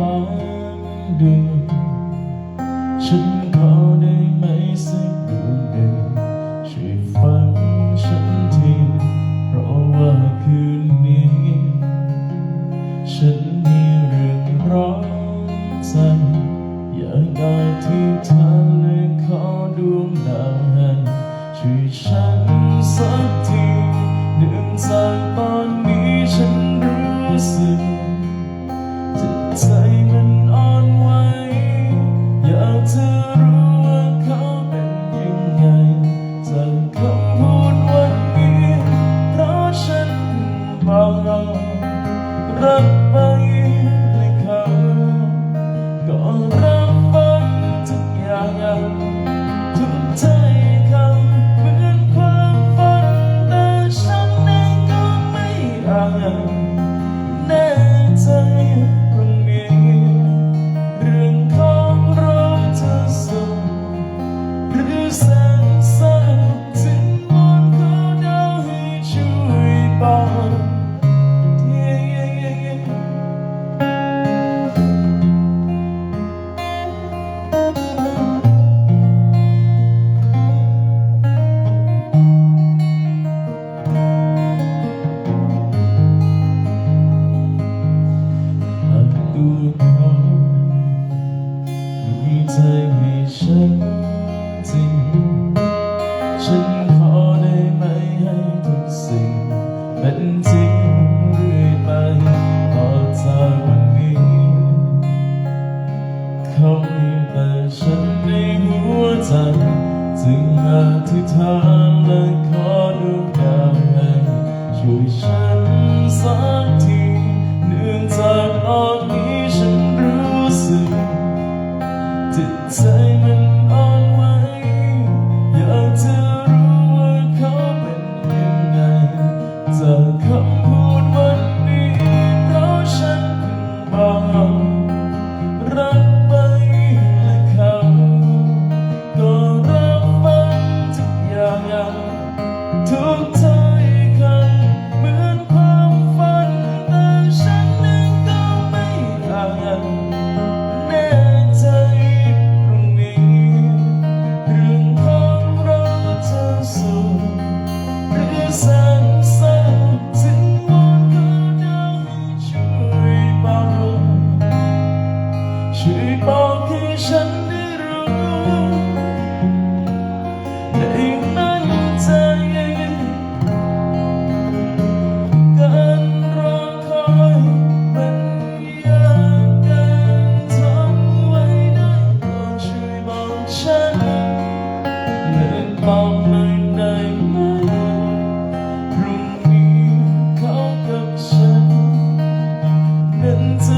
ล้างดูฉันขอได้ไหมสักดวงหนึ่งช่วยฟังฉันทีเพราะว่าคืนนี้ ฉันมีเรื่องร้อนใจอยากได้ที่เธอเลยขอดวงดาวให้ช่วยฉันสักทีหนึ่งใจ ฉันขอได้ไหมให้ทุกสิ่งเป็นจริงเรื่อยไปต่อจากวันนี้เขามีแต่ฉันในหัวใจจึงอาธิษฐานและขอดูดาวให้ช่วยฉันสักทีเนื่องจากตอนนี้ฉันรู้สึกจิตใจ บอกมาได้ไมพรุ่มีเขากับฉันนั้นจะ